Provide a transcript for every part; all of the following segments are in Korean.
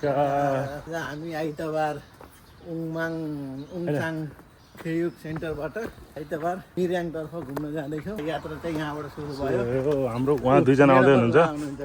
नमस्कार आज हामी आइतबार उङमाङ उङसाङ खेयुक सेन्टरबाट आइतबार मिर्याङतर्फ घुम्न जाँदैछौँ। यात्रा चाहिँ यहाँबाट सुरु भयो। हाम्रो उहाँ दुईजना आउँदै हुनुहुन्छ।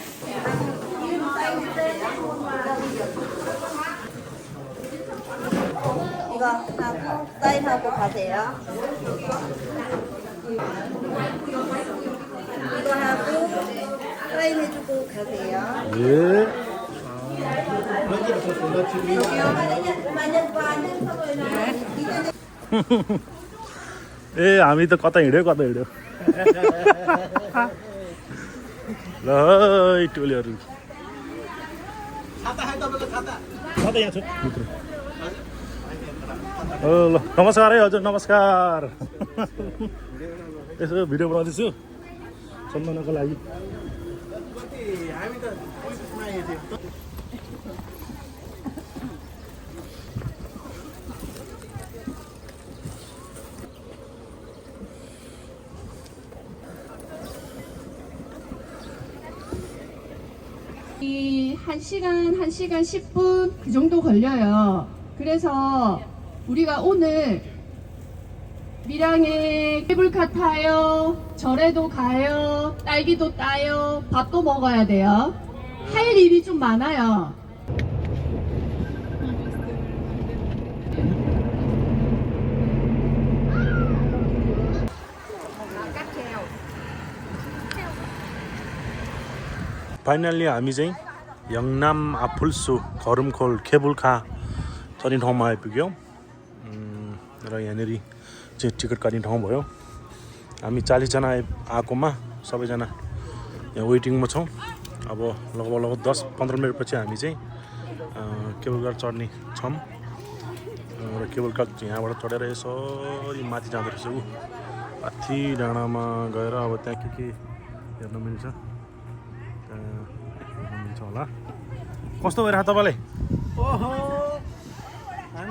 건강하고 사인하고 가세요. 이거 하고 사인해주고 가세요. 예. 네. 예, 아미 또 껐다 이래 껐다 이래. 라이 뚫려. 사다 할 다다 야 नमस्कार है हजुर नमस्कार यसो भिडियो बनाउँदैछु सम्झनाको लागि कति हामी त पैँतिसमा आएको थियौँ 이 1시간, 1시간 10분 그 정도 걸려요. 그래서 우리가 오늘 미량에 케이블카 타요, 절에도 가요, 딸기도 따요, 밥도 먹어야 돼요. 할 일이 좀 많아요. 파이널리 아미쟁 영남 아플수 걸음콜 케블카 전인 호마의 비교 र यहाँनिर चाहिँ टिकट काट्ने ठाउँ भयो। हामी चालिसजना आएकोमा सबैजना यहाँ वेटिङमा छौँ। अब लगभग लगभग दस पन्ध्र मिनटपछि हामी चाहिँ केबल कार चढ्ने छौँ। र केबल कार यहाँबाट चढेर यसरी माथि जाँदो रहेछ ऊ। माथि डाँडामा गएर अब त्यहाँ के के हेर्न मिल्छ। त्यहाँ मिल्छ होला। कस्तो भइरहेको तपाईँलाई? ओहो!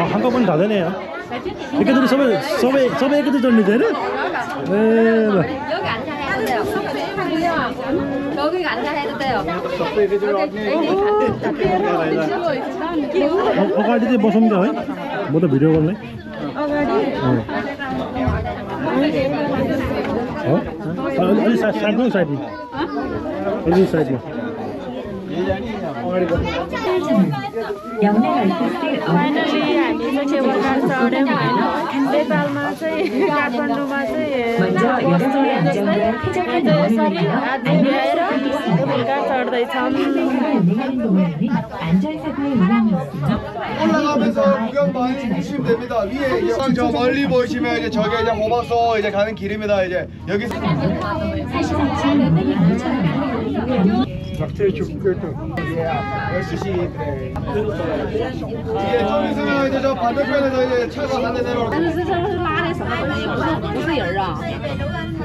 아, 한꺼번에 다 되네요. 이렇게들이 섭외, 섭외, 섭외 이렇게들 줬는데는? 네. 여기 앉아 해도 돼요. 여기 앉아 해도 돼요. 어, 어가리들 벗습니다. 뭐다 미려 걸래? 어? 어? 어디 사이, 사이, 사이드. 어디 사이드. 어가리가. फाइनली हामी चाहिँ केवलकार चढ्यौँ होइन नेपालमा चाहिँ काठमाडौँमा चाहिँ जस्तै 그러니까 저러다 올라가면서 구경 많이 해주시면 됩니다. 위에 이제 저 멀리 보시면 이제 저게 이제 호박서 이제 가는 길입니다. 이제 여기. 박태희 축구했다. 예, 좀 있으면 이제 저 반대편에서 이제 차가 가는 대로. 但是这是是拉的绳，不是不是人啊。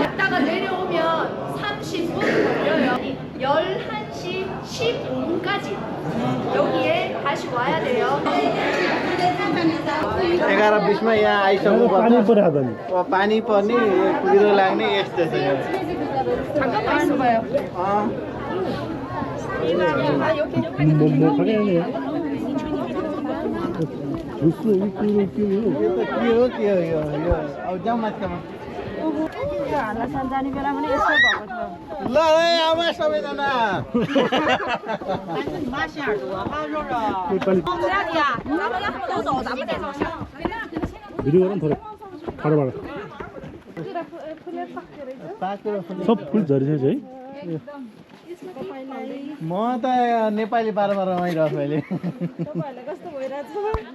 갔다가 내려오면 30분 걸려요. 11시 15분까지 여기에 다시 와야 돼요. एघार बिसमा यहाँ आइसक्नु पानी पर्छ पऱ्यो हातमा अब पानी पर्ने कुहिरो लाग्ने यस्तो छ यहाँ 잠깐만 있어봐요. अँ, के हो के हो यो यो सबैजना सब फुल है म त नेपाली बार बार रमाइरहेको छु? अहिले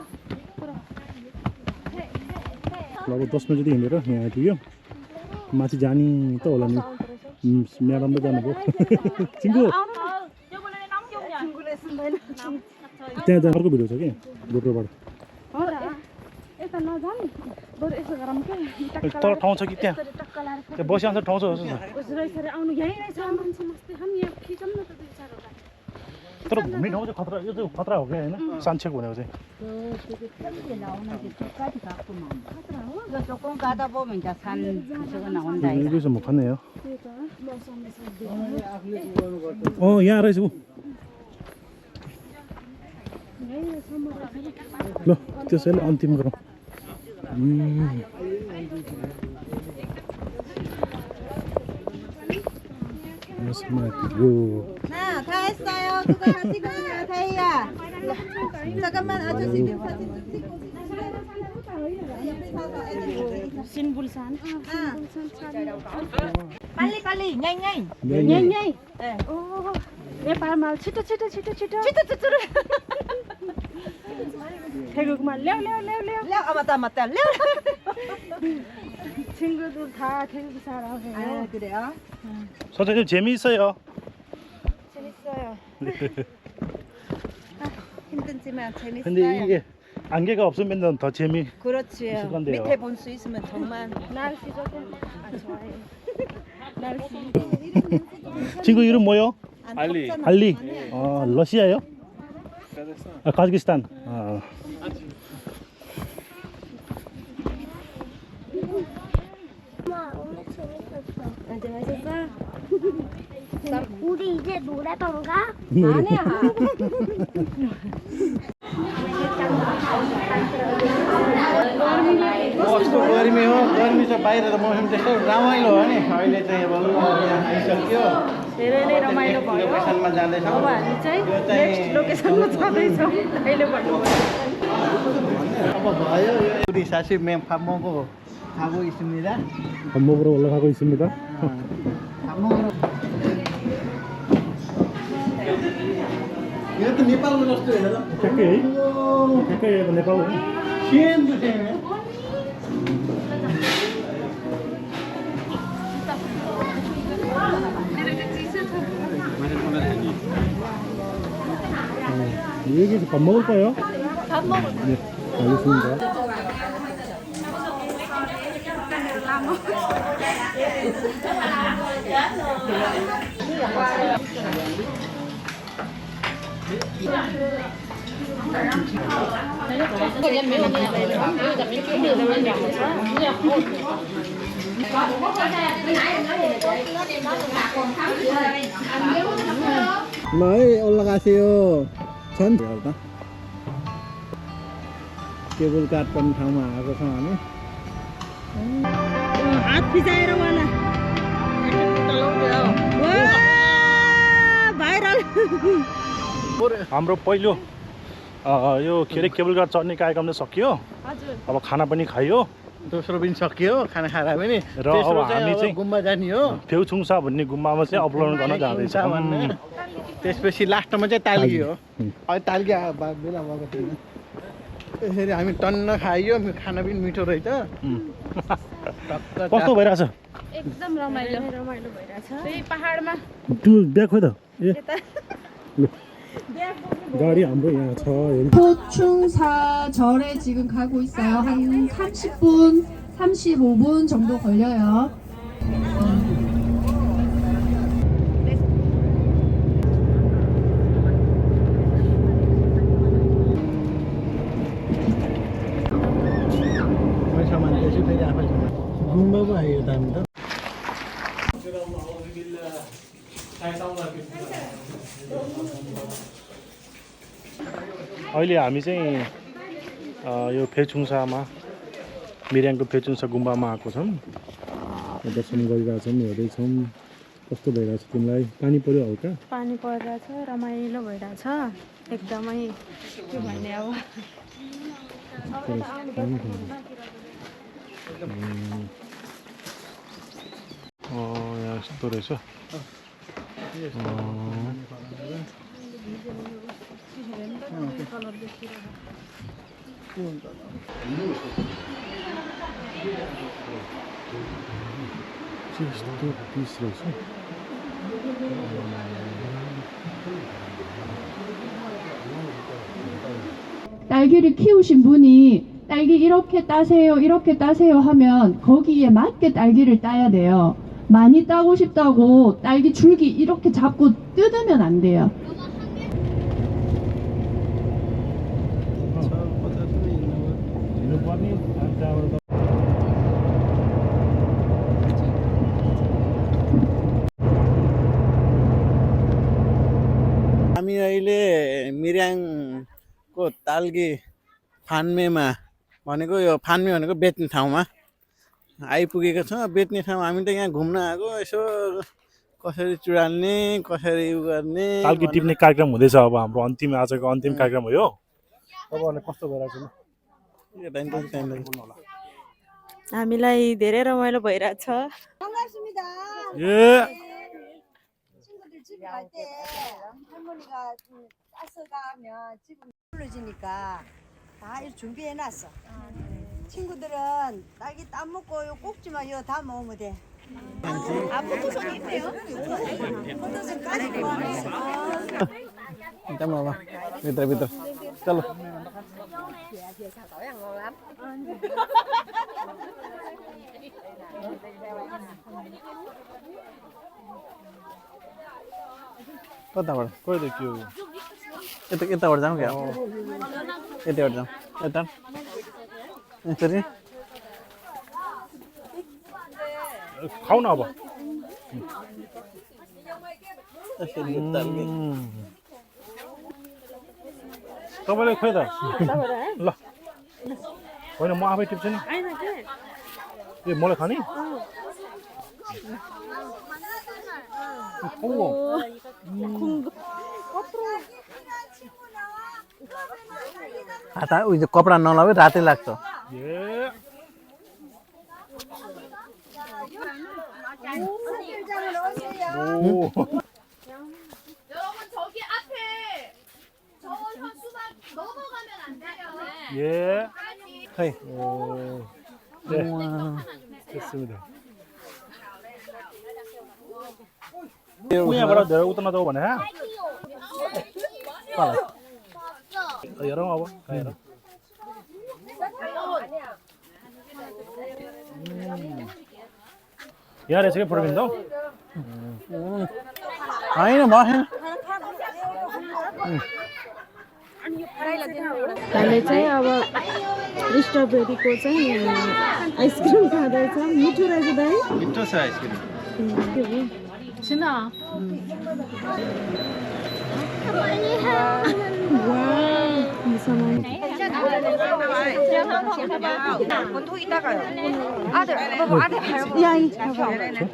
अब दस मिनट जति हिँडेर यहाँ आइपुग्यो। माथि जाने त होला नि। म्याडम त जानुभयो। चिङ्गु त्यहाँ जहाँ अर्को भिडियो छ कि? गोप्रोबाट हो र यता नजाउँ बरु यसो गरौँ के तर ठाउँ छ कि त्यहाँ टक्क लाएर त्यहाँ बसिआन्छ ठाउँ छ जस्तो छ उसो यसरी आउनु यहीँ रहेछ मान्छे मस्तै खाने यहाँ खिचौँ न त दुई चारवटा तर घुम्ने ठाउँ चाहिँ खतरा यो चाहिँ खतरा हो क्या होइन सान्छेको भनेको चाहिँ 조금 가다 보면 이제 산 저거 나온다. 여기서 못 갔네요 어 यहाँ रहेछ ऊ ल त्यसैले अन्तिम गरौँ उम्. यसमा यो 나, 다 했어요. 그거야 찍고 있어요, 다희야. 잠깐만 아저씨 좀 사진 찍고 있어요. 신불산. 어, 어. 빨리 빨리 냥냥. 냥냥. 네. 어, 내 발말 치토 치토 치토 치토. 치토 치토. 태국말 려려려려. 려 아, 맞다 맞다. 려. 친구들 다 태국 사람이에요. 아, 그래요? 선생님 재미있어요. 힘들지만 재밌어요 근데 이게 안개가 없으면 더 재미 그렇지요 있을 건데요. 밑에 볼수 있으면 정말 날씨 아 좋아요 날씨 친구 이름 뭐요? 안 알리. 알리 아 러시아요? 아 카자흐스탄 아. 이제 맛있어? 우리 이제 노래방 가? 아니야 कस्तो गर्मी हो गर्मी चाहिँ बाहिर त मौसम त्यस्तो रमाइलो हो नि अहिले चाहिँ अब यहाँ आइसक्यो धेरै नै रमाइलो भयो लोकेसनमा जाँदैछौँ अब हामी चाहिँ यो चाहिँ- नेक्स्ट लोकेसनमा जाँदैछौँ अहिले भन्नुभयो अब भयो यो 우리 사실 밥 먹고 가고 있습니다. 밥 먹으러 올라가고 있습니다 밥 먹으러 यहाँ त नेपालको जस्तो हेर ठ्याक्कै है ठ्याक्कै अब नेपाल सेम टु सेम 여기서 밥 먹을까요? 밥 먹을까요? 네, 알겠습니다. ल है ओल्लासी यो छ नि पनि ठाउँमा आएको छौँ हामी हात पिसाएर मलाई हाम्रो पहिलो अ, यो के अरे केबल कार चढ्ने कार्यक्रम चाहिँ सकियो अब खाना पनि खाइयो दोस्रो पनि सकियो खाना खाएर पनि। र अब हामी चाहिँ- गुम्बा जाने हो। फेउछुङसा भन्ने गुम्बामा चाहिँ अपलोड गर्न जाँदैछ। त्यसपछि लास्टमा चाहिँ तालगी हो। अहिले तालगी बेला भएको थिएन। त्यसरी हामी टन्न खाइयो खाना पनि मिठो रहेछ। कस्तो भइरहेछ? एकदम रमाइलो। रमाइलो भइरहेछ। त्यही पाहाडमा। त्यो ब्याग खोइ त। 날이 안 보이냐 저 포충사절에 지금 가고 있어요. 한 30분, 35분 정도 걸려요. अहिले हामी चाहिँ अ, यो फेचुङसामा मिर्याङको फेचुङसा गुम्बामा आएको छौँ। दर्शन गरिरहेछौँ हेर्दैछौँ। कस्तो भइरहेछ तिमीलाई? पानी पऱ्यो हल्का? पानी परिरहेछ रमाइलो भइरहेछ एकदमै। के भन्ने अब? यहाँ यस्तो रहेछ। 딸기를 키우신 분이 딸기 이렇게 따세요, 이렇게 따세요 하면 거기에 맞게 딸기를 따야 돼요. 많이 따고 싶다고 딸기 줄기 이렇게 잡고 뜯으면 안 돼요. अनि त्यहाँबाट हामी अहिले मिर्याङको तालगी फान्मेमा भनेको यो फान्मे भनेको बेच्ने ठाउँमा आइपुगेको छौँ। बेच्ने ठाउँ हामी त यहाँ घुम्न आएको यसो कसरी चुडाल्ने कसरी उ गर्ने तालकी टिप्ने कार्यक्रम हुँदैछ अब हाम्रो अन्तिम आजको अन्तिम कार्यक्रम हो यो। तपाईँहरूलाई कस्तो भइरहेको छ हामीलाई धेरै रमाइलो भइरहेछ 반갑습니다. ए 친구들 집에 갈 때 할머니가 음, 따서 가면 집은 불러지니까 다 이렇게 준비해 놨어. 친구들은 딸기 따 먹고 요 꼭지만 요 다 먹으면 돼. 아, 포토존이 있네요. 포토존까지 포함했어. Kita mau apa? भित्र भित्र कताबाट खोइ त के हो यो? यता यताबाट जाउँ क्या यताबाट जाउँ यता यसरी खाऊ न अब यसरी तपाईँले खोइ त ल होइन म आफै टिप्छु नि ए मलाई खाने खाऊ हात उयो कपडा नलागे रातै लाग्छ ए 돼요. 예. खै 오. 네, 됐습니다. यो यहाँबाट धेरै उता नजाऊ भने हेरौँ अब खाएर यहाँ रहेछ क्या प्रवीण त होइन बसेन हामीले चाहिँ अब स्ट्रबेरीको चाहिँ आइसक्रिम खाँदैछ मिठो रहेछ दाइ मिठो छ आइसक्रिम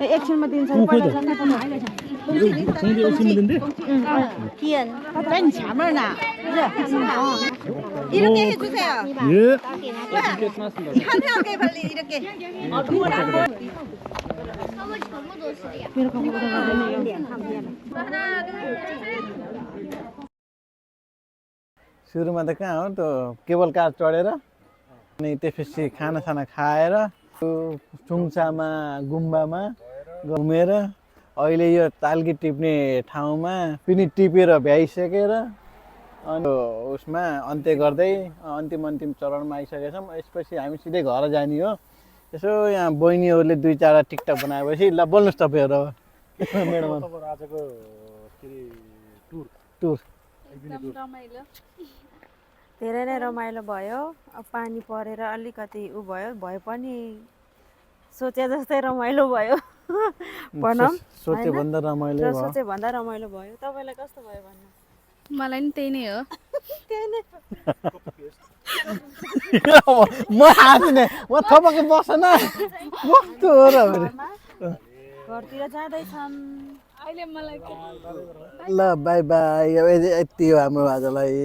एकछिनमा दिन्छ 이렇게 해주세요. 예 편하게 빨리 이렇게. सुरुमा त कहाँ हो त्यो केबल कार चढेर अनि त्यसपछि खानासाना खाएर त्यो चुङचामा गुम्बामा घुमेर अहिले यो तालगी टिप्ने ठाउँमा पनि टिपेर भ्याइसकेर अनि उसमा अन्त्य गर्दै अन्तिम अन्तिम चरणमा आइसकेका छौँ यसपछि हामी सिधै घर जाने हो। यसो यहाँ बहिनीहरूले दुई चारवटा टिकटक बनाएपछि ल बोल्नुहोस् तपाईँहरू आजको टुर। टुर। धेरै नै रमाइलो भयो। पानी परेर अलिकति उ भयो। भए पनि सोचे जस्तै रमाइलो भयो। भनौँ सोचे भन्दा रमाइलो भयो। सोचे भन्दा रमाइलो भयो। तपाईँलाई कस्तो भयो भन्नु? मलाई नि त्यही नै हो म हाँस्ने म थपक्कै बस्न कस्तो हो र। घरतिर जाँदैछन्। ल बाई बाई यति हो हाम्रो आजलाई